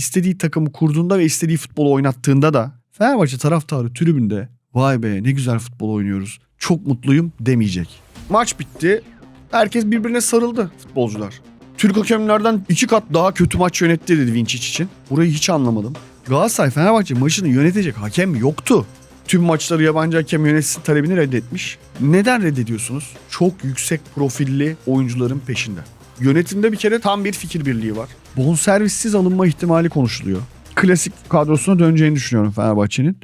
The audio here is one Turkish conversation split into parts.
istediği takımı kurduğunda ve istediği futbolu oynattığında da Fenerbahçe taraftarı tribünde vay be ne güzel futbol oynuyoruz. Çok mutluyum demeyecek. Maç bitti. Herkes birbirine sarıldı futbolcular. Türk hakemlerden iki kat daha kötü maç yönetti dedi Vinçic için. Burayı hiç anlamadım. Galatasaray Fenerbahçe maçını yönetecek hakem yoktu. Tüm maçları yabancı hakem yönetsin talebini reddetmiş. Neden reddediyorsunuz? Çok yüksek profilli oyuncuların peşinde. Yönetimde bir kere tam bir fikir birliği var. Bonservissiz alınma ihtimali konuşuluyor. Klasik kadrosuna döneceğini düşünüyorum Fenerbahçe'nin.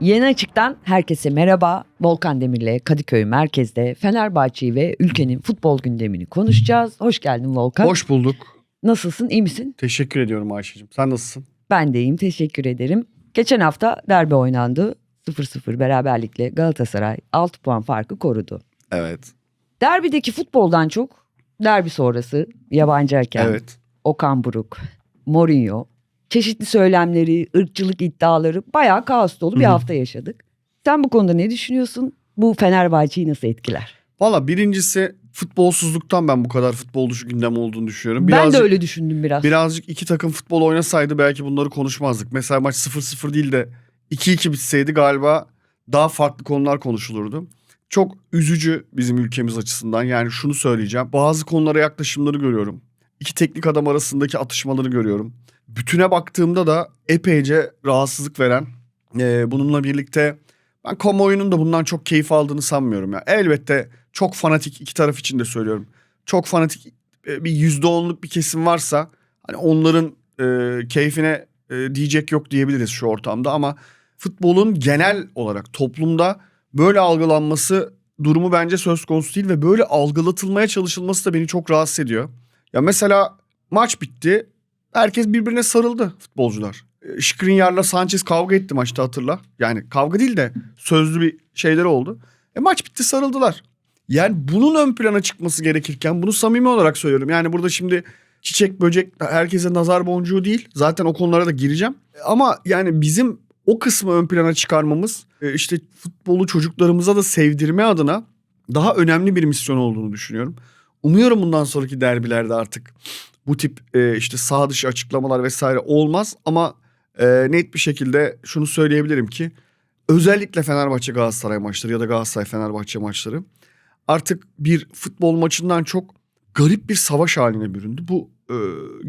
Yeni Açık'tan herkese merhaba. Volkan Demir'le Kadıköy merkezde Fenerbahçe'yi ve ülkenin futbol gündemini konuşacağız. Hoş geldin Volkan. Hoş bulduk. Nasılsın, iyi misin? Teşekkür ediyorum Ayşe'cim. Sen nasılsın? Ben de iyiyim, teşekkür ederim. Geçen hafta derbi oynandı. 0-0 beraberlikle Galatasaray 6 puan farkı korudu. Evet. Derbideki futboldan çok derbi sonrası yabancı hakem, Evet. Okan Buruk, Mourinho, çeşitli söylemleri, ırkçılık iddiaları bayağı kaos dolu bir hafta yaşadık. Sen bu konuda ne düşünüyorsun? Bu Fenerbahçe'yi nasıl etkiler? Valla birincisi futbolsuzluktan ben bu kadar futbol dışı gündem olduğunu düşünüyorum. ben de Birazcık- öyle düşündüm biraz. Birazcık iki takım futbol oynasaydı belki bunları konuşmazdık. Mesela maç 0-0 değil de 2-2 bitseydi galiba daha farklı konular konuşulurdu. Çok üzücü bizim ülkemiz açısından. Yani şunu söyleyeceğim. Bazı konulara yaklaşımları görüyorum. İki teknik adam arasındaki atışmaları görüyorum. Bütüne baktığımda da epeyce rahatsızlık veren. e, bununla birlikte ben kamuoyunun da bundan çok keyif aldığını sanmıyorum. Ya. Elbette çok fanatik iki taraf için de söylüyorum. Çok fanatik e, bir yüzde onluk bir kesim varsa hani onların e, keyfine e, diyecek yok diyebiliriz şu ortamda ama futbolun genel olarak toplumda böyle algılanması durumu bence söz konusu değil ve böyle algılatılmaya çalışılması da beni çok rahatsız ediyor. Ya mesela maç bitti. Herkes birbirine sarıldı futbolcular. E, Skriniar'la Sanchez kavga etti maçta hatırla. Yani kavga değil de sözlü bir şeyler oldu. E maç bitti sarıldılar. Yani bunun ön plana çıkması gerekirken bunu samimi olarak söylüyorum. Yani burada şimdi çiçek böcek herkese nazar boncuğu değil. Zaten o konulara da gireceğim. Ama yani bizim o kısmı ön plana çıkarmamız e, işte futbolu çocuklarımıza da sevdirme adına daha önemli bir misyon olduğunu düşünüyorum. Umuyorum bundan sonraki derbilerde artık bu tip e, işte sağ dışı açıklamalar vesaire olmaz ama e, net bir şekilde şunu söyleyebilirim ki özellikle Fenerbahçe Galatasaray maçları ya da Galatasaray Fenerbahçe maçları artık bir futbol maçından çok garip bir savaş haline büründü. Bu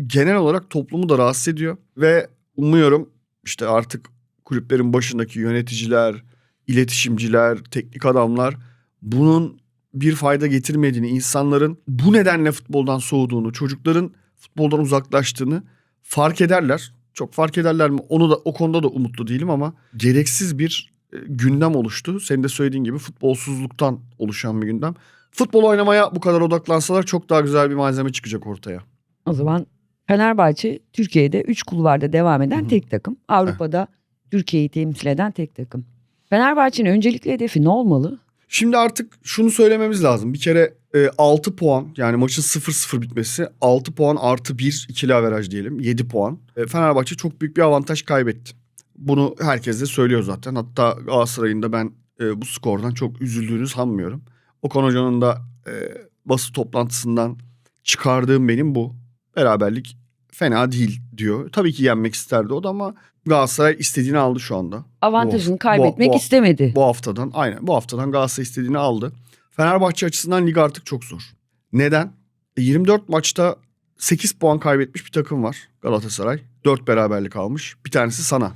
genel olarak toplumu da rahatsız ediyor ve umuyorum işte artık kulüplerin başındaki yöneticiler, iletişimciler, teknik adamlar bunun bir fayda getirmediğini, insanların bu nedenle futboldan soğuduğunu, çocukların futboldan uzaklaştığını fark ederler. Çok fark ederler mi? Onu da o konuda da umutlu değilim ama gereksiz bir e, gündem oluştu. Senin de söylediğin gibi futbolsuzluktan oluşan bir gündem. Futbol oynamaya bu kadar odaklansalar çok daha güzel bir malzeme çıkacak ortaya. O zaman Fenerbahçe Türkiye'de 3 kulvarda devam eden Hı hı. tek takım. Avrupa'da Türkiye'yi temsil eden tek takım. Fenerbahçe'nin öncelikli hedefi ne olmalı? Şimdi artık şunu söylememiz lazım. Bir kere e, 6 puan yani maçın 0-0 bitmesi 6 puan artı 1 ikili averaj diyelim 7 puan. E, Fenerbahçe çok büyük bir avantaj kaybetti. Bunu herkes de söylüyor zaten. Hatta Galatasaray'ın da ben e, bu skordan çok üzüldüğünü sanmıyorum. Okan Hoca'nın da e, basın toplantısından çıkardığım benim bu. Beraberlik fena değil diyor. Tabii ki yenmek isterdi o da ama Galatasaray istediğini aldı şu anda. Avantajını Bu- kaybetmek bu- istemedi. Bu haftadan aynen bu haftadan Galatasaray istediğini aldı. Fenerbahçe açısından lig artık çok zor. Neden? E, 24 maçta 8 puan kaybetmiş bir takım var Galatasaray. 4 beraberlik almış. Bir tanesi sana.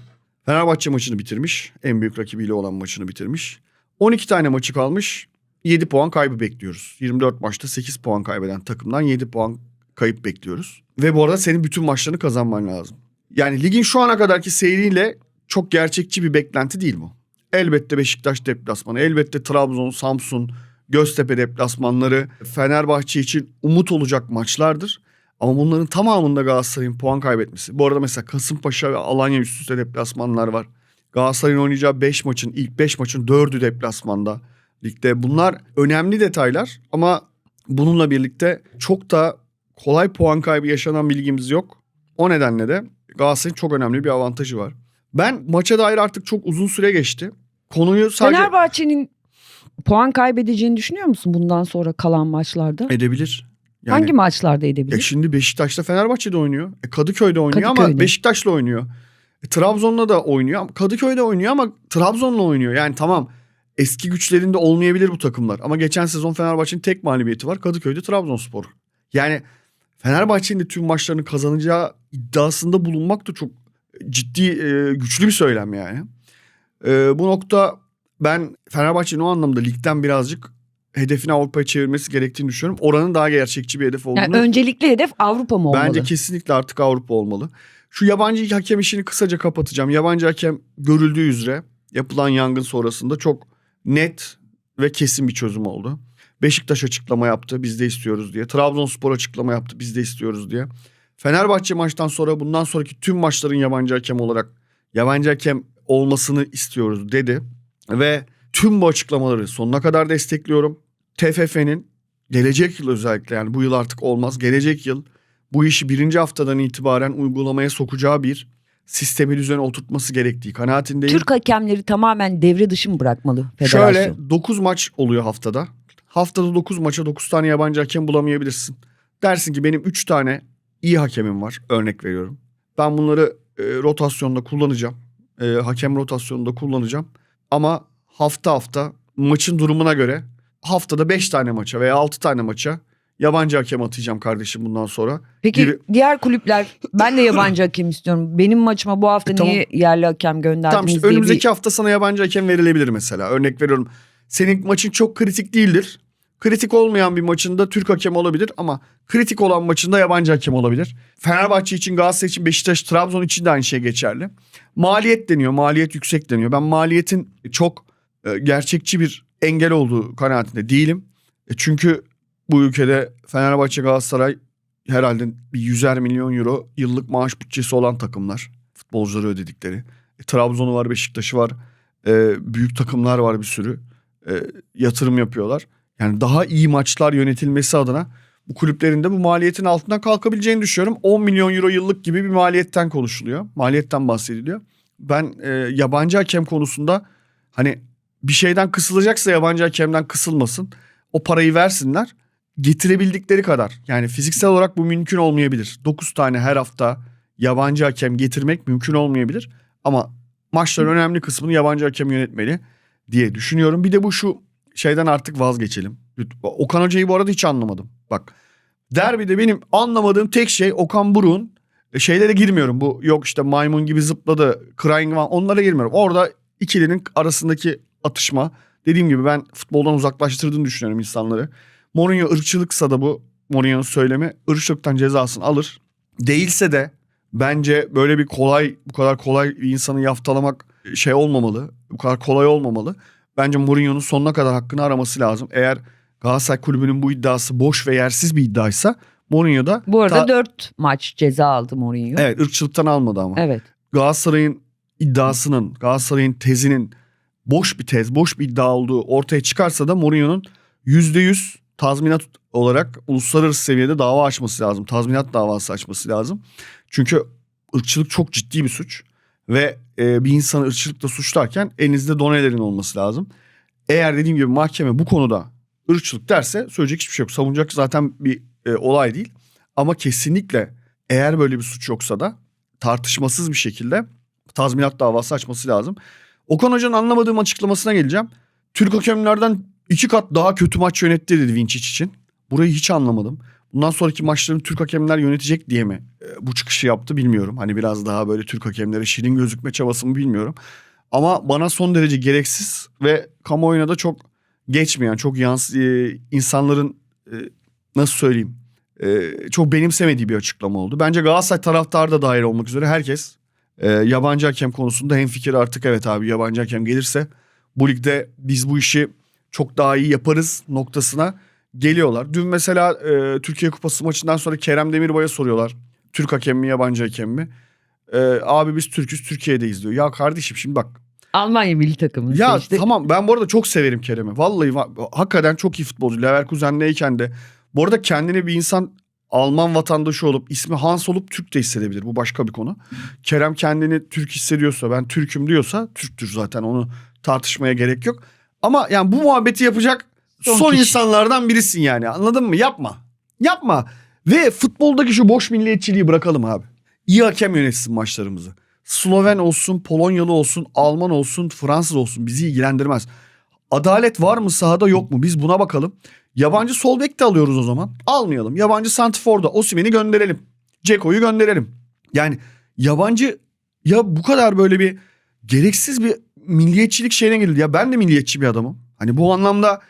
Fenerbahçe maçını bitirmiş. En büyük rakibiyle olan maçını bitirmiş. 12 tane maçı kalmış. 7 puan kaybı bekliyoruz. 24 maçta 8 puan kaybeden takımdan 7 puan kayıp bekliyoruz. Ve bu arada senin bütün maçlarını kazanman lazım. Yani ligin şu ana kadarki seyriyle çok gerçekçi bir beklenti değil bu. Elbette Beşiktaş deplasmanı, elbette Trabzon, Samsun, Göztepe deplasmanları Fenerbahçe için umut olacak maçlardır. Ama bunların tamamında Galatasaray'ın puan kaybetmesi. Bu arada mesela Kasımpaşa ve Alanya üst üste deplasmanlar var. Galatasaray'ın oynayacağı 5 maçın ilk 5 maçın 4'ü deplasmanda ligde. Bunlar önemli detaylar ama bununla birlikte çok da kolay puan kaybı yaşanan bir ligimiz yok. O nedenle de Galatasaray'ın çok önemli bir avantajı var. Ben maça dair artık çok uzun süre geçti. Konuyu sadece... Fenerbahçe'nin puan kaybedeceğini düşünüyor musun bundan sonra kalan maçlarda? Edebilir. Yani, Hangi maçlarda edebilir? şimdi Beşiktaş'ta Fenerbahçe'de oynuyor. E Kadıköy'de oynuyor ama Kadıköy'de. Beşiktaş'la oynuyor. E Trabzon'la da oynuyor. ama Kadıköy'de oynuyor ama Trabzon'la oynuyor. Yani tamam eski güçlerinde olmayabilir bu takımlar. Ama geçen sezon Fenerbahçe'nin tek mağlubiyeti var. Kadıköy'de Trabzonspor. Yani Fenerbahçe'nin de tüm maçlarını kazanacağı iddiasında bulunmak da çok ciddi e, güçlü bir söylem yani. E, bu nokta ben Fenerbahçe'nin o anlamda ligden birazcık hedefini Avrupa'ya çevirmesi gerektiğini düşünüyorum. Oranın daha gerçekçi bir hedef olduğunu Yani öncelikli hedef Avrupa mı olmalı? Bence kesinlikle artık Avrupa olmalı. Şu yabancı hakem işini kısaca kapatacağım. Yabancı hakem görüldüğü üzere yapılan yangın sonrasında çok net ve kesin bir çözüm oldu. Beşiktaş açıklama yaptı biz de istiyoruz diye. Trabzonspor açıklama yaptı biz de istiyoruz diye. Fenerbahçe maçtan sonra bundan sonraki tüm maçların yabancı hakem olarak yabancı hakem olmasını istiyoruz dedi. Ve tüm bu açıklamaları sonuna kadar destekliyorum. TFF'nin gelecek yıl özellikle yani bu yıl artık olmaz. Gelecek yıl bu işi birinci haftadan itibaren uygulamaya sokacağı bir sistemi düzene oturtması gerektiği kanaatindeyim. Türk hakemleri tamamen devre dışı mı bırakmalı federasyon? Şöyle 9 maç oluyor haftada. Haftada 9 maça 9 tane yabancı hakem bulamayabilirsin. Dersin ki benim 3 tane iyi hakemim var örnek veriyorum. Ben bunları e, rotasyonda kullanacağım. E, hakem rotasyonunda kullanacağım. Ama hafta hafta maçın durumuna göre haftada 5 tane maça veya 6 tane maça yabancı hakem atacağım kardeşim bundan sonra. Peki gibi- diğer kulüpler ben de yabancı hakem istiyorum. Benim maçıma bu hafta E, tamam. niye yerli hakem gönderdiniz Tamam işte diye önümüzdeki bir... hafta sana yabancı hakem verilebilir mesela. Örnek veriyorum. Senin maçın çok kritik değildir. Kritik olmayan bir maçında Türk hakem olabilir ama kritik olan maçında yabancı hakem olabilir. Fenerbahçe için, Galatasaray için, Beşiktaş, Trabzon için de aynı şey geçerli. Maliyet deniyor, maliyet yüksek deniyor. Ben maliyetin çok e, gerçekçi bir engel olduğu kanaatinde değilim. E, çünkü bu ülkede Fenerbahçe, Galatasaray herhalde bir yüzer milyon euro yıllık maaş bütçesi olan takımlar. Futbolcuları ödedikleri. E, Trabzon'u var, Beşiktaş'ı var. Büyük takımlar var bir sürü. Yatırım yapıyorlar. Yani daha iyi maçlar yönetilmesi adına bu kulüplerin de bu maliyetin altından kalkabileceğini düşünüyorum. 10 milyon euro yıllık gibi bir maliyetten konuşuluyor. Maliyetten bahsediliyor. Ben e, yabancı hakem konusunda hani bir şeyden kısılacaksa yabancı hakemden kısılmasın. O parayı versinler. Getirebildikleri kadar. Yani fiziksel olarak bu mümkün olmayabilir. 9 tane her hafta yabancı hakem getirmek mümkün olmayabilir. Ama maçların önemli kısmını yabancı hakem yönetmeli diye düşünüyorum. Bir de bu şu şeyden artık vazgeçelim. Okan Hoca'yı bu arada hiç anlamadım. Bak derbide benim anlamadığım tek şey Okan Buruk'un e, şeylere girmiyorum. Bu yok işte maymun gibi zıpladı, crying falan onlara girmiyorum. Orada ikilinin arasındaki atışma. Dediğim gibi ben futboldan uzaklaştırdığını düşünüyorum insanları. Mourinho ırkçılıksa da bu Mourinho'nun söylemi ırkçılıktan cezasını alır. Değilse de bence böyle bir kolay bu kadar kolay bir insanı yaftalamak şey olmamalı. Bu kadar kolay olmamalı. Bence Mourinho'nun sonuna kadar hakkını araması lazım. Eğer Galatasaray kulübünün bu iddiası boş ve yersiz bir iddiaysa Mourinho da Bu arada ta- 4 maç ceza aldı Mourinho. evet ırkçılıktan almadı ama. Evet. Galatasaray'ın iddiasının, Galatasaray'ın tezinin boş bir tez, boş bir iddia olduğu ortaya çıkarsa da Mourinho'nun %100 tazminat olarak uluslararası seviyede dava açması lazım. Tazminat davası açması lazım. Çünkü ırkçılık çok ciddi bir suç ve e, bir insanı ırkçılıkla suçlarken elinizde donelerin olması lazım. Eğer dediğim gibi mahkeme bu konuda ırkçılık derse söyleyecek hiçbir şey yok. Savunacak zaten bir e, olay değil. Ama kesinlikle eğer böyle bir suç yoksa da tartışmasız bir şekilde tazminat davası açması lazım. Okan Hoca'nın anlamadığım açıklamasına geleceğim. Türk hakemlerden iki kat daha kötü maç yönetti dedi Vinçic için. Burayı hiç anlamadım. Bundan sonraki maçlarını Türk hakemler yönetecek diye mi e, bu çıkışı yaptı bilmiyorum. Hani biraz daha böyle Türk hakemlere şirin gözükme çabası mı bilmiyorum. Ama bana son derece gereksiz ve kamuoyuna da çok geçmeyen, çok yans e, insanların e, nasıl söyleyeyim e, çok benimsemediği bir açıklama oldu. Bence Galatasaray taraftarı da dahil olmak üzere herkes yabancı hakem konusunda hemfikir artık evet abi yabancı hakem gelirse bu ligde biz bu işi çok daha iyi yaparız noktasına geliyorlar. Dün mesela e, Türkiye Kupası maçından sonra Kerem Demirbay'a soruyorlar. Türk hakem mi yabancı hakem mi? E, abi biz Türk'üz Türkiye'deyiz diyor. Ya kardeşim şimdi bak Almanya milli takımını ya seçti. tamam ben bu arada çok severim Kerem'i. Vallahi va- hakikaten çok iyi futbolcu. Leverkusen'deyken de. Bu arada kendini bir insan Alman vatandaşı olup ismi Hans olup Türk de hissedebilir. Bu başka bir konu. Kerem kendini Türk hissediyorsa ben Türk'üm diyorsa Türktür zaten onu tartışmaya gerek yok. Ama yani bu muhabbeti yapacak Son son, kişi. insanlardan birisin yani. Anladın mı? Yapma. Yapma. Ve futboldaki şu boş milliyetçiliği bırakalım abi. İyi hakem yönetsin maçlarımızı. Sloven olsun, Polonyalı olsun, Alman olsun, Fransız olsun bizi ilgilendirmez. Adalet var mı sahada yok mu? Biz buna bakalım. Yabancı sol bek de alıyoruz o zaman. Almayalım. Yabancı santiforda Osimhen'i gönderelim. Ceko'yu gönderelim. Yani yabancı ya bu kadar böyle bir gereksiz bir milliyetçilik şeyine girildi. Ya ben de milliyetçi bir adamım. Hani bu anlamda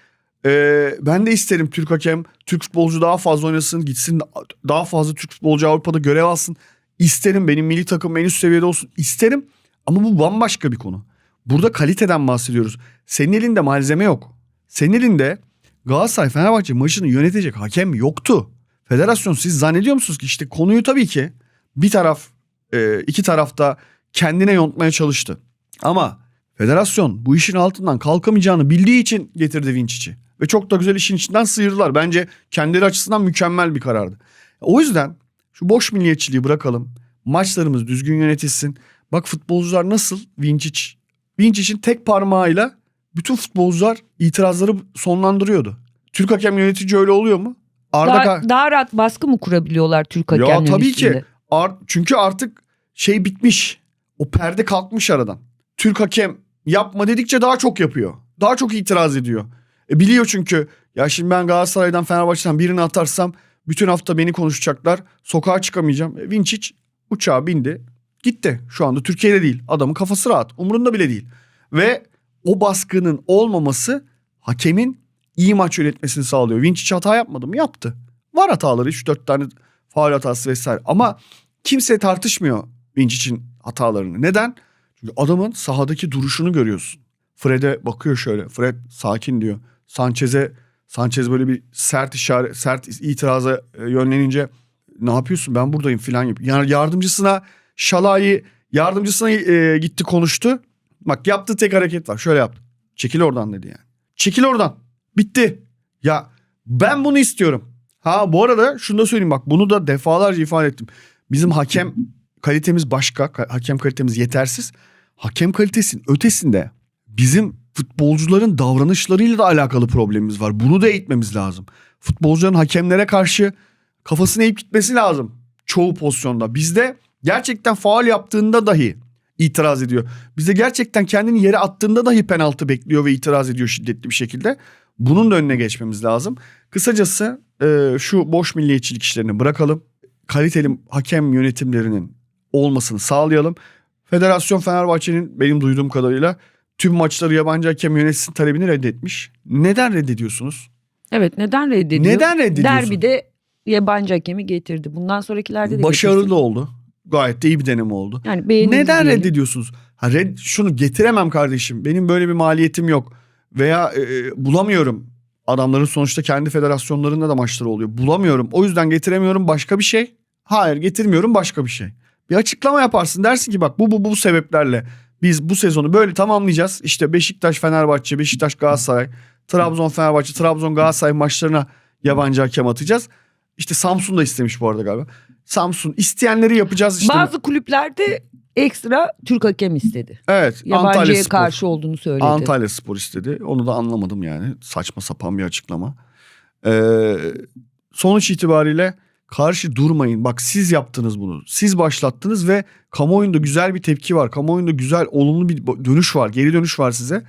e, ben de isterim Türk hakem, Türk futbolcu daha fazla oynasın, gitsin daha fazla Türk futbolcu Avrupa'da görev alsın. İsterim benim milli takım en üst seviyede olsun. İsterim ama bu bambaşka bir konu. Burada kaliteden bahsediyoruz. Senin elinde malzeme yok. Senin elinde Galatasaray Fenerbahçe maçını yönetecek hakem yoktu. Federasyon siz zannediyor musunuz ki işte konuyu tabii ki bir taraf e, iki tarafta kendine yontmaya çalıştı. Ama federasyon bu işin altından kalkamayacağını bildiği için getirdi Vinçic'i. Ve çok da güzel işin içinden sıyırdılar. Bence kendileri açısından mükemmel bir karardı. O yüzden şu boş milliyetçiliği bırakalım. Maçlarımız düzgün yönetilsin. Bak futbolcular nasıl Vinçic. Vincic'in tek parmağıyla bütün futbolcular itirazları sonlandırıyordu. Türk hakem yönetici öyle oluyor mu? Arda Daha, Ka- daha rahat baskı mı kurabiliyorlar Türk Ya hakemlerin tabii üstünde? ki. Ar- çünkü artık şey bitmiş. O perde kalkmış aradan. Türk hakem yapma dedikçe daha çok yapıyor. Daha çok itiraz ediyor. E biliyor çünkü ya şimdi ben Galatasaray'dan Fenerbahçe'den birini atarsam bütün hafta beni konuşacaklar. Sokağa çıkamayacağım. E, Vinçic uçağa bindi. Gitti. Şu anda Türkiye'de değil. Adamın kafası rahat. Umurunda bile değil. Ve o baskının olmaması hakemin iyi maç yönetmesini sağlıyor. Vinçic hata yapmadı mı? Yaptı. Var hataları 3-4 tane faul hatası vesaire. Ama kimse tartışmıyor Vincic'in hatalarını. Neden? Çünkü adamın sahadaki duruşunu görüyorsun. Fred'e bakıyor şöyle. Fred sakin diyor. Sanchez'e Sanchez böyle bir sert işaret, sert itiraza e, yönlenince ne yapıyorsun ben buradayım filan yapıyor. Yani yardımcısına Şalay'ı yardımcısına e, gitti konuştu. Bak yaptığı tek hareket var. Şöyle yaptı. Çekil oradan dedi yani. Çekil oradan. Bitti. Ya ben bunu istiyorum. Ha bu arada şunu da söyleyeyim bak bunu da defalarca ifade ettim. Bizim hakem kalitemiz başka. ka- Hakem kalitemiz yetersiz. Hakem kalitesinin ötesinde bizim futbolcuların davranışlarıyla da alakalı problemimiz var. Bunu da eğitmemiz lazım. Futbolcuların hakemlere karşı kafasını eğip gitmesi lazım. Çoğu pozisyonda. Bizde gerçekten faal yaptığında dahi itiraz ediyor. Bizde gerçekten kendini yere attığında dahi penaltı bekliyor ve itiraz ediyor şiddetli bir şekilde. Bunun da önüne geçmemiz lazım. Kısacası e, şu boş milliyetçilik işlerini bırakalım. Kaliteli hakem yönetimlerinin olmasını sağlayalım. Federasyon Fenerbahçe'nin benim duyduğum kadarıyla tüm maçları yabancı hakem yönetsin talebini reddetmiş. Neden reddediyorsunuz? Evet neden reddediyor? Neden reddediyorsun? Derbide yabancı hakemi getirdi. Bundan sonrakilerde de Başarılı getirsin. oldu. Gayet de iyi bir deneme oldu. Yani Neden diyelim. reddediyorsunuz? Ha, red, şunu getiremem kardeşim. Benim böyle bir maliyetim yok. Veya e, bulamıyorum. Adamların sonuçta kendi federasyonlarında da maçları oluyor. Bulamıyorum. O yüzden getiremiyorum başka bir şey. Hayır getirmiyorum başka bir şey. Bir açıklama yaparsın. Dersin ki bak bu bu bu sebeplerle biz bu sezonu böyle tamamlayacağız. İşte Beşiktaş Fenerbahçe, Beşiktaş Galatasaray, Trabzon Fenerbahçe, Trabzon Galatasaray maçlarına yabancı hakem atacağız. İşte Samsun da istemiş bu arada galiba. Samsun isteyenleri yapacağız işte. Bazı kulüplerde ekstra Türk hakem istedi. Evet. Yabancıya Antalya Spor. karşı olduğunu söyledi. Antalya Spor istedi. Onu da anlamadım yani. Saçma sapan bir açıklama. Ee, sonuç itibariyle karşı durmayın. Bak siz yaptınız bunu. Siz başlattınız ve kamuoyunda güzel bir tepki var. Kamuoyunda güzel olumlu bir dönüş var. Geri dönüş var size.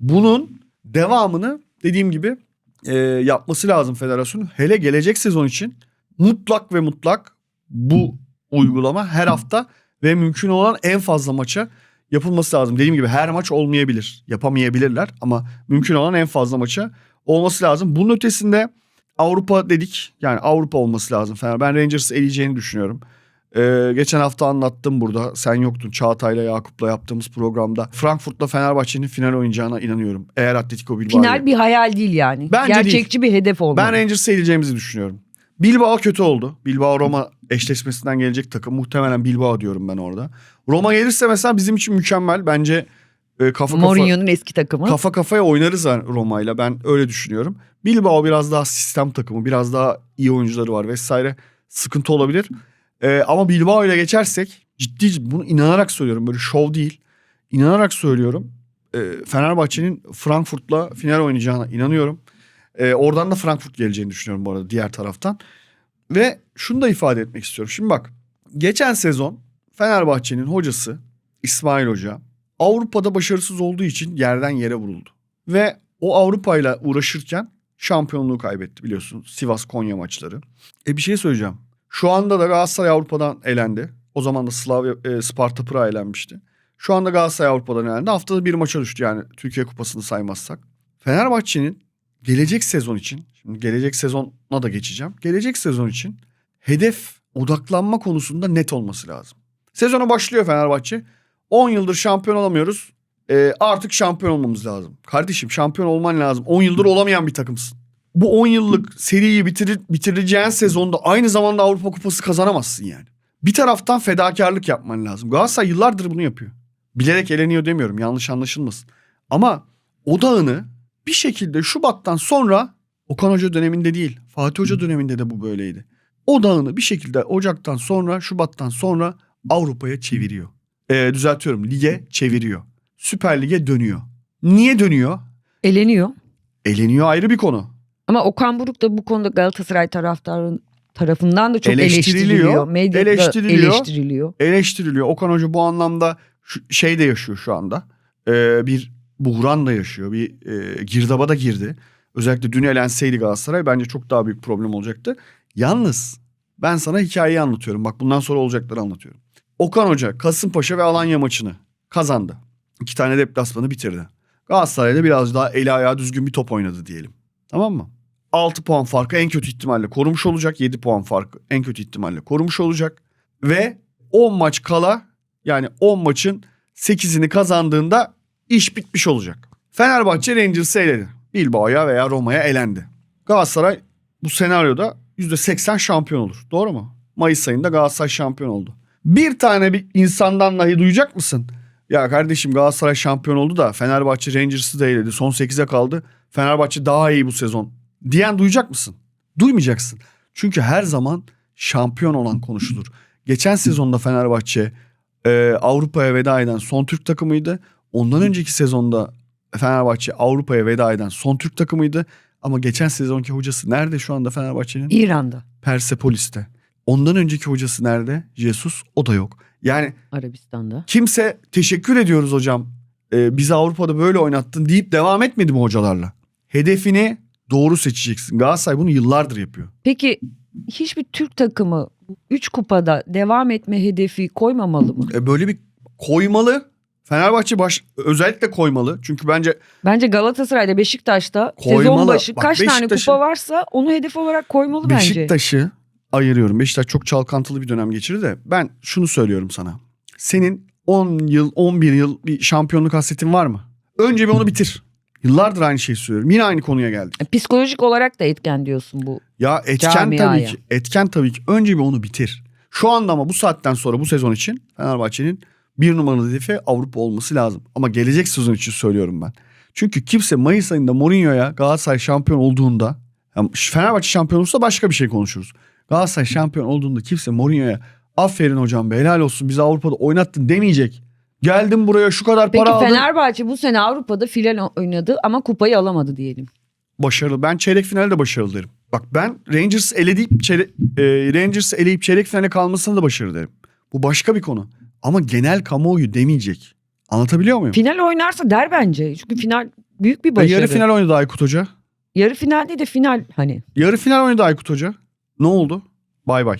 Bunun devamını dediğim gibi e, yapması lazım federasyonun. Hele gelecek sezon için mutlak ve mutlak bu uygulama her hafta ve mümkün olan en fazla maça yapılması lazım. Dediğim gibi her maç olmayabilir. Yapamayabilirler ama mümkün olan en fazla maça olması lazım. Bunun ötesinde Avrupa dedik. Yani Avrupa olması lazım. Fener. Ben Rangers'ı eleyeceğini düşünüyorum. Ee, geçen hafta anlattım burada. Sen yoktun. Çağatay'la Yakup'la yaptığımız programda. Frankfurt'la Fenerbahçe'nin final oynayacağına inanıyorum. Eğer Atletico Bilbao. Final bir hayal değil yani. Bence Gerçekçi bir hedef olmalı. Ben Rangers'ı eleyeceğimizi düşünüyorum. Bilbao kötü oldu. Bilbao Roma eşleşmesinden gelecek takım. Muhtemelen Bilbao diyorum ben orada. Roma gelirse mesela bizim için mükemmel. Bence e, kafa Mourinho'nun eski takımı. kafa kafaya oynarız Roma'yla. Ben öyle düşünüyorum. Bilbao biraz daha sistem takımı, biraz daha iyi oyuncuları var vesaire. Sıkıntı olabilir. Ee, ama Bilbao ile geçersek ciddi bunu inanarak söylüyorum. Böyle şov değil. İnanarak söylüyorum. e, Fenerbahçe'nin Frankfurt'la final oynayacağına inanıyorum. E, oradan da Frankfurt geleceğini düşünüyorum bu arada diğer taraftan. Ve şunu da ifade etmek istiyorum. Şimdi bak geçen sezon Fenerbahçe'nin hocası İsmail Hoca Avrupa'da başarısız olduğu için yerden yere vuruldu. Ve o Avrupa'yla uğraşırken şampiyonluğu kaybetti biliyorsun. Sivas Konya maçları. E bir şey söyleyeceğim. Şu anda da Galatasaray Avrupa'dan elendi. O zaman da Slavia, e, Sparta Prag elenmişti. Şu anda Galatasaray Avrupa'dan elendi. Haftada bir maça düştü yani Türkiye Kupası'nı saymazsak. Fenerbahçe'nin gelecek sezon için, şimdi gelecek sezona da geçeceğim. Gelecek sezon için hedef odaklanma konusunda net olması lazım. Sezona başlıyor Fenerbahçe. 10 yıldır şampiyon olamıyoruz. E, artık şampiyon olmamız lazım. Kardeşim şampiyon olman lazım. 10 yıldır olamayan bir takımsın. Bu 10 yıllık seriyi bitirir, bitireceğin sezonda aynı zamanda Avrupa Kupası kazanamazsın yani. Bir taraftan fedakarlık yapman lazım. Galatasaray yıllardır bunu yapıyor. Bilerek eleniyor demiyorum yanlış anlaşılmasın. Ama odağını bir şekilde Şubat'tan sonra Okan Hoca döneminde değil Fatih Hoca döneminde de bu böyleydi. Odağını bir şekilde Ocak'tan sonra Şubat'tan sonra Avrupa'ya çeviriyor. Ee, düzeltiyorum lige çeviriyor. Süper Lig'e dönüyor. Niye dönüyor? Eleniyor. Eleniyor ayrı bir konu. Ama Okan Buruk da bu konuda Galatasaray taraftarın tarafından da çok Eleştiriliyor, eleştiriliyor. Medyada eleştiriliyor. eleştiriliyor. eleştiriliyor. Okan Hoca bu anlamda şu, şey de yaşıyor şu anda. Ee, bir buhran da yaşıyor. Bir e, girdaba da girdi. Özellikle dün elenseydi Galatasaray bence çok daha büyük problem olacaktı. Yalnız ben sana hikayeyi anlatıyorum. Bak bundan sonra olacakları anlatıyorum. Okan Hoca Kasımpaşa ve Alanya maçını kazandı. İki tane deplasmanı bitirdi. Galatasaray'da biraz daha eli ayağı düzgün bir top oynadı diyelim. Tamam mı? 6 puan farkı en kötü ihtimalle korumuş olacak. 7 puan farkı en kötü ihtimalle korumuş olacak. Ve 10 maç kala yani 10 maçın 8'ini kazandığında iş bitmiş olacak. Fenerbahçe Rangers'ı eledi. Bilbao'ya veya Roma'ya elendi. Galatasaray bu senaryoda %80 şampiyon olur. Doğru mu? Mayıs ayında Galatasaray şampiyon oldu. Bir tane bir insandan dahi duyacak mısın? Ya kardeşim Galatasaray şampiyon oldu da Fenerbahçe Rangers'ı da eledi. Son 8'e kaldı. Fenerbahçe daha iyi bu sezon. Diyen duyacak mısın? Duymayacaksın. Çünkü her zaman şampiyon olan konuşulur. Geçen sezonda Fenerbahçe e, Avrupa'ya veda eden son Türk takımıydı. Ondan önceki sezonda Fenerbahçe Avrupa'ya veda eden son Türk takımıydı. Ama geçen sezonki hocası nerede şu anda Fenerbahçe'nin? İran'da, Persepolis'te. Ondan önceki hocası nerede? Jesus o da yok. Yani Arabistan'da. kimse teşekkür ediyoruz hocam. Ee, bizi Avrupa'da böyle oynattın deyip devam etmedi mi hocalarla? Hedefini doğru seçeceksin. Galatasaray bunu yıllardır yapıyor. Peki hiçbir Türk takımı 3 kupada devam etme hedefi koymamalı mı? E, böyle bir koymalı. Fenerbahçe baş özellikle koymalı. Çünkü bence Bence Galatasaray'da Beşiktaş'ta sezon Koymalı. başı Bak kaç tane kupa varsa onu hedef olarak koymalı bence. Beşiktaş'ı ayırıyorum. Beşiktaş çok çalkantılı bir dönem geçirdi de ben şunu söylüyorum sana. Senin 10 yıl 11 yıl bir şampiyonluk hasretin var mı? Önce bir onu bitir. Yıllardır aynı şeyi söylüyorum. Yine aynı konuya geldik. E, Psikolojik olarak da etken diyorsun bu. Ya etken Camiaya. tabii ki. Etken tabii ki. Önce bir onu bitir. Şu anda ama bu saatten sonra bu sezon için Fenerbahçe'nin bir numaralı hedefi Avrupa olması lazım. Ama gelecek sezon için söylüyorum ben. Çünkü kimse Mayıs ayında Mourinho'ya Galatasaray şampiyon olduğunda yani Fenerbahçe şampiyon olursa başka bir şey konuşuruz. Galatasaray şampiyon olduğunda kimse Mourinho'ya aferin hocam be helal olsun bizi Avrupa'da oynattın demeyecek. Geldim buraya şu kadar Peki para aldım. Fenerbahçe bu sene Avrupa'da final oynadı ama kupayı alamadı diyelim. başarılı. Ben çeyrek finalde de başarılı derim. Bak ben Rangers eleyip çeyrek, e, Rangers'ı eleyip çeyrek finale kalmasına da başarılı derim. Bu başka bir konu. Ama genel kamuoyu demeyecek. Anlatabiliyor muyum? Final oynarsa der bence. Çünkü final büyük bir E, başarı. yarı final oynadı Aykut Hoca. Yarı final değil de final hani. Yarı final oynadı Aykut Hoca. Ne oldu? Bay bay.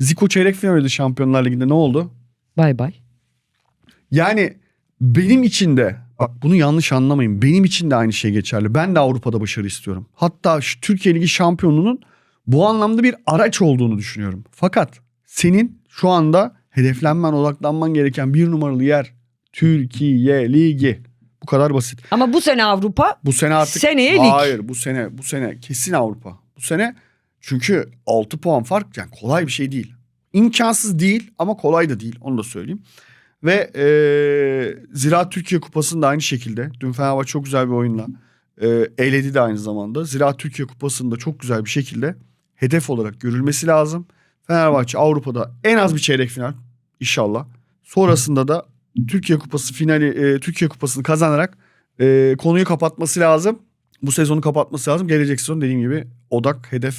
Zico çeyrek final oynadı Şampiyonlar Ligi'nde ne oldu? Bay bay. Yani benim için de bak bunu yanlış anlamayın. Benim için de aynı şey geçerli. Ben de Avrupa'da başarı istiyorum. Hatta şu Türkiye Ligi şampiyonluğunun bu anlamda bir araç olduğunu düşünüyorum. Fakat senin şu anda hedeflenmen, odaklanman gereken bir numaralı yer Türkiye Ligi. Bu kadar basit. Ama bu sene Avrupa Bu sene artık Seneye lig. Hayır, bu sene bu sene kesin Avrupa. Bu sene çünkü 6 puan fark yani kolay bir şey değil. İmkansız değil ama kolay da değil onu da söyleyeyim. Ve eee Ziraat Türkiye Kupası'nda aynı şekilde. Dün Fenerbahçe çok güzel bir oyunla eee eledi de aynı zamanda. Ziraat Türkiye Kupası'nda çok güzel bir şekilde hedef olarak görülmesi lazım. Fenerbahçe Avrupa'da en az bir çeyrek final inşallah. Sonrasında da Türkiye Kupası finali eee, Türkiye Kupası'nı kazanarak Ee, konuyu kapatması lazım. Bu sezonu kapatması lazım. Gelecek sezon dediğim gibi odak, hedef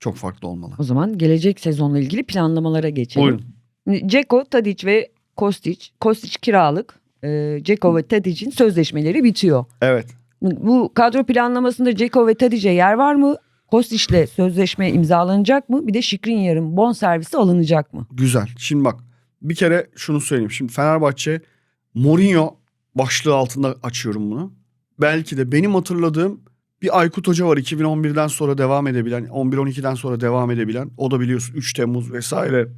çok farklı olmalı. O zaman gelecek sezonla ilgili planlamalara geçelim. Buyurun. Ceko, Tadic ve Kostić. Kostić kiralık. Ee, Ceko ve Tadic'in sözleşmeleri bitiyor. Evet. Bu kadro planlamasında Ceko ve Tadic'e yer var mı? Kostic'le sözleşme imzalanacak mı? Bir de Skriniar'ın bon servisi alınacak mı? Güzel. Şimdi bak bir kere şunu söyleyeyim. Şimdi Fenerbahçe Mourinho başlığı altında açıyorum bunu. Belki de benim hatırladığım bir Aykut Hoca var 2011'den sonra devam edebilen, 11-12'den sonra devam edebilen. O da biliyorsun 3 Temmuz vesaire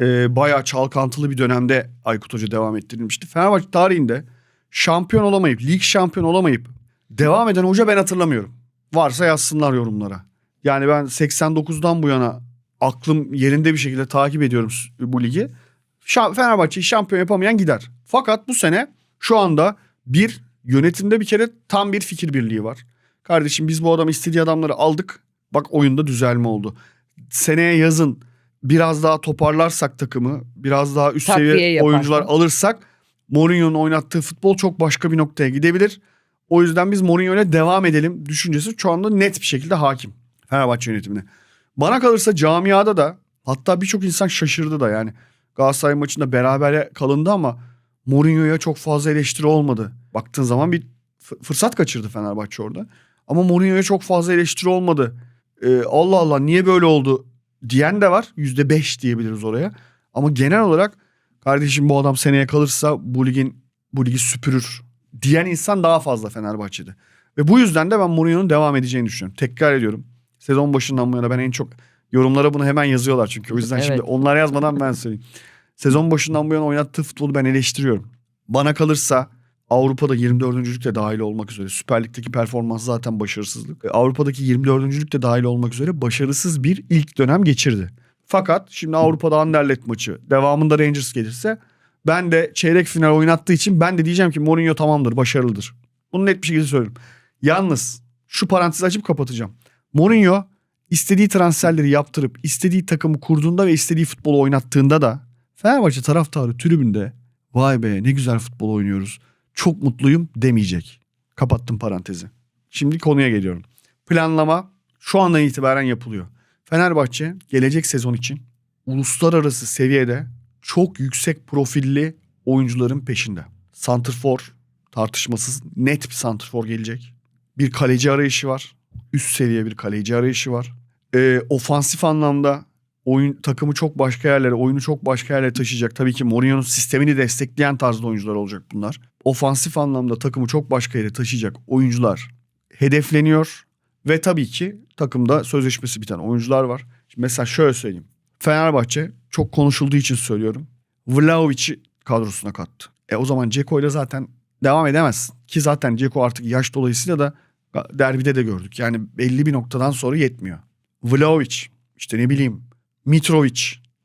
e, bayağı çalkantılı bir dönemde Aykut Hoca devam ettirilmişti. Fenerbahçe tarihinde şampiyon olamayıp, lig şampiyon olamayıp devam eden hoca ben hatırlamıyorum. Varsa yazsınlar yorumlara. Yani ben 89'dan bu yana aklım yerinde bir şekilde takip ediyorum bu ligi. Fenerbahçe'yi şampiyon yapamayan gider. Fakat bu sene şu anda bir yönetimde bir kere tam bir fikir birliği var. Kardeşim biz bu adamı istediği adamları aldık. Bak oyunda düzelme oldu. Seneye yazın biraz daha toparlarsak takımı, biraz daha üst Takviye seviye yaparsan. oyuncular alırsak Mourinho'nun oynattığı futbol çok başka bir noktaya gidebilir. O yüzden biz Mourinho ile devam edelim düşüncesi şu anda net bir şekilde hakim Fenerbahçe yönetimine. Bana kalırsa camiada da hatta birçok insan şaşırdı da yani Galatasaray maçında berabere kalındı ama Mourinho'ya çok fazla eleştiri olmadı. Baktığın zaman bir fırsat kaçırdı Fenerbahçe orada. Ama Mourinho'ya çok fazla eleştiri olmadı. Ee, Allah Allah niye böyle oldu diyen de var. Yüzde beş diyebiliriz oraya. Ama genel olarak kardeşim bu adam seneye kalırsa bu ligin bu ligi süpürür diyen insan daha fazla Fenerbahçe'de. Ve bu yüzden de ben Mourinho'nun devam edeceğini düşünüyorum. Tekrar ediyorum. Sezon başından bu yana ben en çok yorumlara bunu hemen yazıyorlar çünkü. O yüzden Evet. şimdi onlar yazmadan ben söyleyeyim. Sezon başından bu yana oynattığı futbolu ben eleştiriyorum. Bana kalırsa Avrupa'da 24. de dahil olmak üzere. Süper Lig'deki performans zaten başarısızlık. E, Avrupa'daki 24. de dahil olmak üzere başarısız bir ilk dönem geçirdi. Fakat şimdi Avrupa'da Anderlecht maçı devamında Rangers gelirse ben de çeyrek final oynattığı için ben de diyeceğim ki Mourinho tamamdır, başarılıdır. Bunu net bir şekilde söylüyorum. Yalnız şu parantezi açıp kapatacağım. Mourinho istediği transferleri yaptırıp istediği takımı kurduğunda ve istediği futbolu oynattığında da Fenerbahçe taraftarı tribünde vay be ne güzel futbol oynuyoruz. Çok mutluyum demeyecek. Kapattım parantezi. Şimdi konuya geliyorum. Planlama şu andan itibaren yapılıyor. Fenerbahçe gelecek sezon için uluslararası seviyede çok yüksek profilli oyuncuların peşinde. Santrfor tartışmasız net bir santrfor gelecek. Bir kaleci arayışı var. Üst seviye bir kaleci arayışı var. Ee, ofansif anlamda oyun takımı çok başka yerlere, oyunu çok başka yerlere taşıyacak. Tabii ki Mourinho'nun sistemini destekleyen tarzda oyuncular olacak bunlar. Ofansif anlamda takımı çok başka yere taşıyacak oyuncular hedefleniyor. Ve tabii ki takımda sözleşmesi biten oyuncular var. Şimdi mesela şöyle söyleyeyim. Fenerbahçe çok konuşulduğu için söylüyorum. Vlahovic'i kadrosuna kattı. E o zaman Ceko ile zaten devam edemezsin. Ki zaten Ceko artık yaş dolayısıyla da derbide de gördük. Yani belli bir noktadan sonra yetmiyor. Vlahovic, işte ne bileyim Mitrovic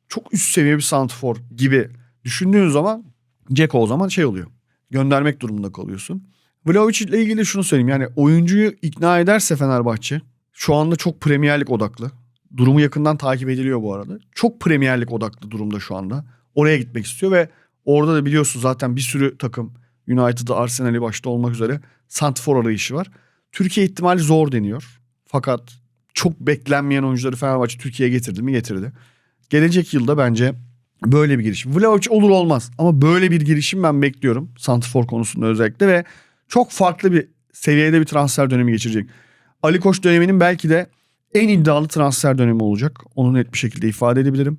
çok üst seviye bir santrfor gibi düşündüğün zaman Ceko o zaman şey oluyor. Göndermek durumunda kalıyorsun. Vlahovic ile ilgili şunu söyleyeyim. Yani oyuncuyu ikna ederse Fenerbahçe şu anda çok Premier Lig odaklı. Durumu yakından takip ediliyor bu arada. Çok Premier Lig odaklı durumda şu anda. Oraya gitmek istiyor ve orada da biliyorsun zaten bir sürü takım United'ı, Arsenal'i başta olmak üzere santrfor arayışı var. Türkiye ihtimali zor deniyor. Fakat çok beklenmeyen oyuncuları Fenerbahçe Türkiye'ye getirdi mi? Getirdi. Gelecek yılda bence böyle bir girişim. Vlahovic olur olmaz ama böyle bir girişim ben bekliyorum. Santrfor konusunda özellikle ve çok farklı bir seviyede bir transfer dönemi geçirecek. Ali Koç döneminin belki de en iddialı transfer dönemi olacak. Onu net bir şekilde ifade edebilirim.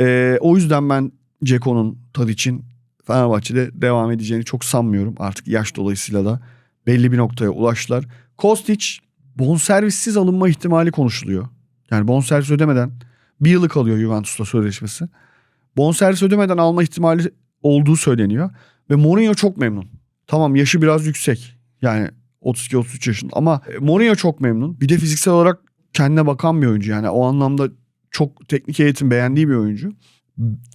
Ee, o yüzden ben Ceko'nun Tadic'in Fenerbahçe'de devam edeceğini çok sanmıyorum. Artık yaş dolayısıyla da belli bir noktaya ulaştılar. Kostić bonservissiz alınma ihtimali konuşuluyor. Yani bonservis ödemeden bir yıllık alıyor Juventus'ta sözleşmesi. Bonservis ödemeden alma ihtimali olduğu söyleniyor. Ve Mourinho çok memnun. Tamam yaşı biraz yüksek. Yani 32-33 yaşında ama e, Mourinho çok memnun. Bir de fiziksel olarak kendine bakan bir oyuncu. Yani o anlamda çok teknik eğitim beğendiği bir oyuncu.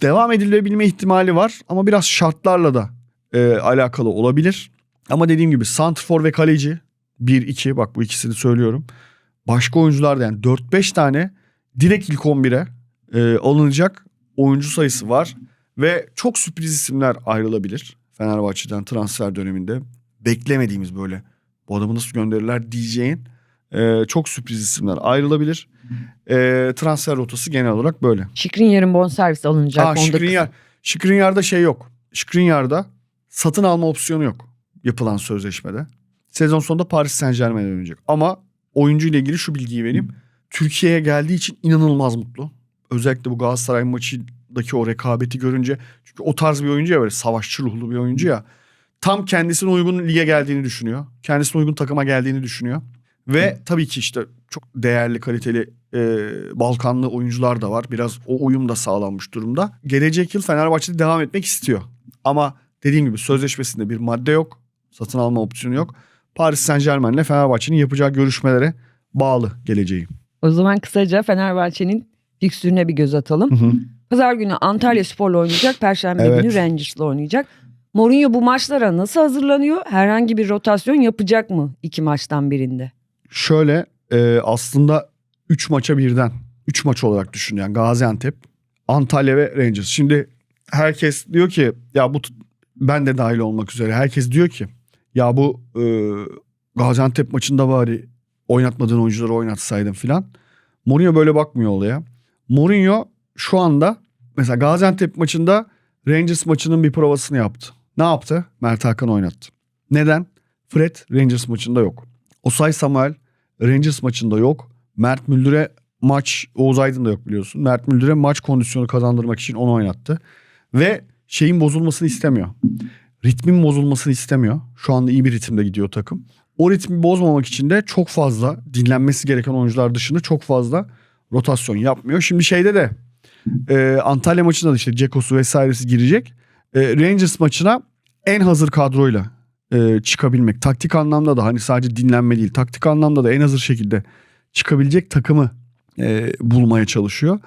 Devam edilebilme ihtimali var ama biraz şartlarla da e, alakalı olabilir. Ama dediğim gibi santrfor ve kaleci 1-2 bak bu ikisini söylüyorum. Başka oyuncular da yani 4-5 tane direkt ilk 11'e e, alınacak oyuncu sayısı var. Ve çok sürpriz isimler ayrılabilir Fenerbahçe'den transfer döneminde. beklemediğimiz böyle bu adamı nasıl gönderirler diyeceğin e, çok sürpriz isimler ayrılabilir. E, transfer rotası genel olarak böyle. Şikrinyar'ın bonservis alınacak. Aa, Onda Skriniar. Skriniar'da şey yok. Skriniar'da satın alma opsiyonu yok yapılan sözleşmede. Sezon sonunda Paris Saint Germain'e dönecek. Ama oyuncu ile ilgili şu bilgiyi vereyim. Türkiye'ye geldiği için inanılmaz mutlu. Özellikle bu Galatasaray maçındaki o rekabeti görünce. Çünkü o tarz bir oyuncu ya böyle savaşçı ruhlu bir oyuncu ya. Tam kendisine uygun lige geldiğini düşünüyor. Kendisine uygun takıma geldiğini düşünüyor. Ve tabii ki işte çok değerli kaliteli e, Balkanlı oyuncular da var. Biraz o uyum da sağlanmış durumda. Gelecek yıl Fenerbahçe'de devam etmek istiyor. Ama dediğim gibi sözleşmesinde bir madde yok. Satın alma opsiyonu yok. Paris Saint Germain ile Fenerbahçe'nin yapacağı görüşmelere bağlı geleceği. O zaman kısaca Fenerbahçe'nin fikstürüne bir göz atalım. Pazar günü Antalya Spor'la oynayacak. Perşembe Evet. günü Rangers'la oynayacak. Mourinho bu maçlara nasıl hazırlanıyor? Herhangi bir rotasyon yapacak mı iki maçtan birinde? Şöyle e, aslında 3 maça birden 3 maç olarak düşün yani Gaziantep, Antalya ve Rangers. Şimdi herkes diyor ki ya bu ben de dahil olmak üzere herkes diyor ki ya bu e, Gaziantep maçında bari oynatmadığın oyuncuları oynatsaydın filan. Mourinho böyle bakmıyor olaya. Mourinho şu anda mesela Gaziantep maçında Rangers maçının bir provasını yaptı. Ne yaptı? Mert Hakan oynattı. Neden? Fred Rangers maçında yok. Osay Samuel Rangers maçında yok. Mert Müldür'e maç Oğuz Aydın da yok biliyorsun. Mert Müldür'e maç kondisyonu kazandırmak için onu oynattı. Ve şeyin bozulmasını istemiyor. Ritmin bozulmasını istemiyor. Şu anda iyi bir ritimde gidiyor takım. O ritmi bozmamak için de çok fazla dinlenmesi gereken oyuncular dışında çok fazla rotasyon yapmıyor. Şimdi şeyde de e, Antalya maçında da işte Cekosu vesairesi girecek. E, Rangers maçına en hazır kadroyla e, çıkabilmek. Taktik anlamda da hani sadece dinlenme değil. Taktik anlamda da en hazır şekilde çıkabilecek takımı e, bulmaya çalışıyor.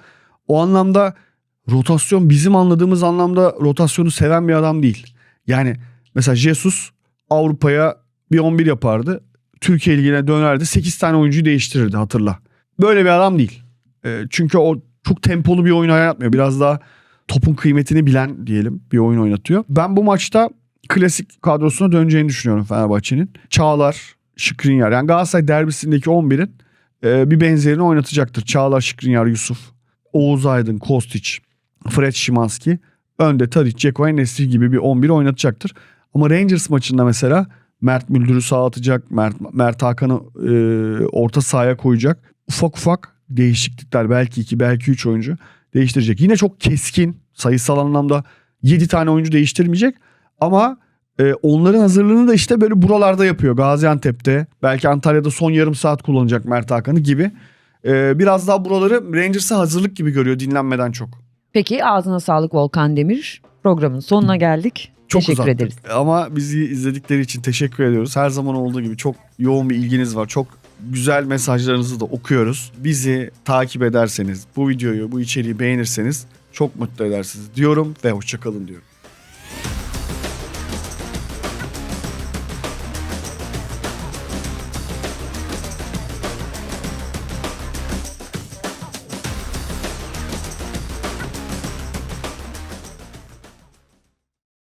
O anlamda rotasyon bizim anladığımız anlamda rotasyonu seven bir adam değil. Yani mesela Jesus Avrupa'ya bir 11 yapardı. Türkiye Ligi'ne dönerdi. 8 tane oyuncuyu değiştirirdi hatırla. Böyle bir adam değil. E, çünkü o çok tempolu bir oyun oynatmıyor. Biraz daha topun kıymetini bilen diyelim bir oyun oynatıyor. Ben bu maçta klasik kadrosuna döneceğini düşünüyorum Fenerbahçe'nin. Çağlar, Şikrinyar. Yani Galatasaray derbisindeki 11'in e, bir benzerini oynatacaktır. Çağlar, Şikrinyar, Yusuf, Oğuz Aydın, Kostić, Fred Şimanski. Önde Tadic, Ceko, Enesri gibi bir 11 oynatacaktır. Ama Rangers maçında mesela Mert Müldür'ü sağa atacak. Mert, Mert Hakan'ı e, orta sahaya koyacak. Ufak ufak değişiklikler belki iki belki üç oyuncu değiştirecek. Yine çok keskin sayısal anlamda 7 tane oyuncu değiştirmeyecek. Ama e, onların hazırlığını da işte böyle buralarda yapıyor. Gaziantep'te belki Antalya'da son yarım saat kullanacak Mert Hakan'ı gibi. E, biraz daha buraları Rangers'a hazırlık gibi görüyor dinlenmeden çok. Peki ağzına sağlık Volkan Demir. Programın sonuna geldik. Çok Teşekkür uzattık. ederiz. Ama bizi izledikleri için teşekkür ediyoruz. Her zaman olduğu gibi çok yoğun bir ilginiz var. Çok güzel mesajlarınızı da okuyoruz. Bizi takip ederseniz, bu videoyu, bu içeriği beğenirseniz çok mutlu edersiniz diyorum ve hoşçakalın diyorum.